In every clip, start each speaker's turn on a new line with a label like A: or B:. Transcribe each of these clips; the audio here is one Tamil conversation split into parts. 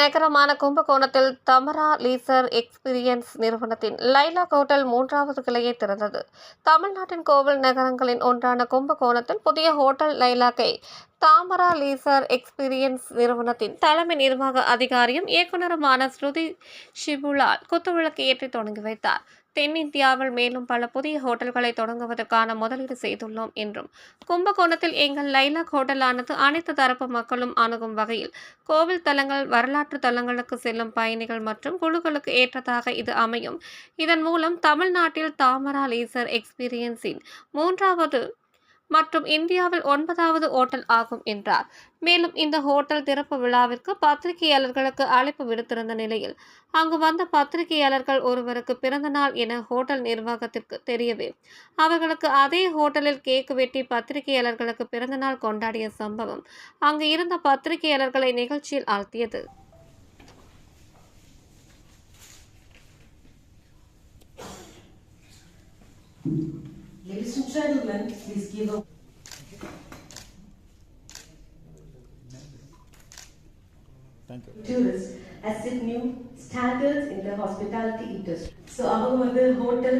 A: நகரமான கும்பகோணத்தில் தமரா லீசர் எக்ஸ்பீரியன்ஸ் நிறுவனத்தின் லைலாக் ஹோட்டல் மூன்றாவது கிளையை திறந்தது. தமிழ்நாட்டின் கோவில் நகரங்களின் ஒன்றான கும்பகோணத்தில் புதிய ஹோட்டல் லைலாக்கை தாமரா லீசர் எக்ஸ்பீரியன்ஸ் நிறுவனத்தின் தலைமை நிர்வாக அதிகாரியும் இயக்குநருமான ஸ்ருதி ஷிபுலால் குத்துவிளக்கு ஏற்றி தொடங்கி வைத்தார். தென்னிந்தியாவில் மேலும் பல புதிய ஹோட்டல்களை தொடங்குவதற்கான முதலீடு செய்துள்ளோம் என்றும். கும்பகோணத்தில் எங்கள் லைலாக் ஹோட்டலானது அனைத்து தரப்பு மக்களும் அணுகும் வகையில் கோவில் தலங்கள் வரலாற்று தலங்களுக்கு செல்லும் பயணிகள் மற்றும் குழுக்களுக்கு ஏற்றதாக இது அமையும். இதன் மூலம் தமிழ்நாட்டில் தாமரா லேசர் எக்ஸ்பீரியன்ஸின் மூன்றாவது மற்றும் இந்தியாவில் ஒன்பதாவது ஓட்டல் ஆகும் என்றார். மேலும் இந்த ஹோட்டல் திறப்பு விழாவிற்கு பத்திரிகையாளர்களுக்கு அழைப்பு விடுத்திருந்த நிலையில் அங்கு வந்த பத்திரிகையாளர்கள் ஒருவருக்கு பிறந்த நாள் என ஹோட்டல் நிர்வாகத்திற்கு தெரியவே அவர்களுக்கு அதே ஹோட்டலில் கேக் வெட்டி பத்திரிகையாளர்களுக்கு பிறந்தநாள் கொண்டாடிய சம்பவம் அங்கு இருந்த பத்திரிகையாளர்களை நிகழ்ச்சியில் ஆழ்த்தியது.
B: Ladies and gentlemen, please give a
C: Thank you.
B: tourists as set new standards in the hospitality industry. So அவங்க வந்து ஹோட்டல்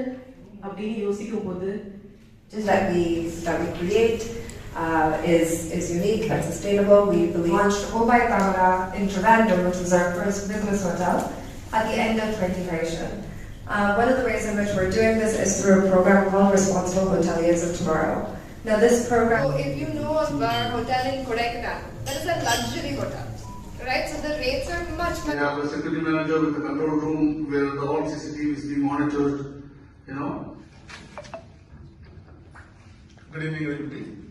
B: அப்படின்னு யோசிக்கும் போது
D: just that we that we create uh, is is unique and sustainable. We believe launched Obay Tamara in Trivandrum, which was our first business hotel, at the end of 2019. Uh, one of the ways in which we're doing this is through a program called Responsible Hoteliers of Tomorrow. Now, this program
E: So if you know of our hotel in Kodaikanal, that is a luxury hotel, right? So the rates are much,
F: We
E: much
F: have a security manager with a control room where the whole CCTV is being monitored, you know. Good evening, everybody.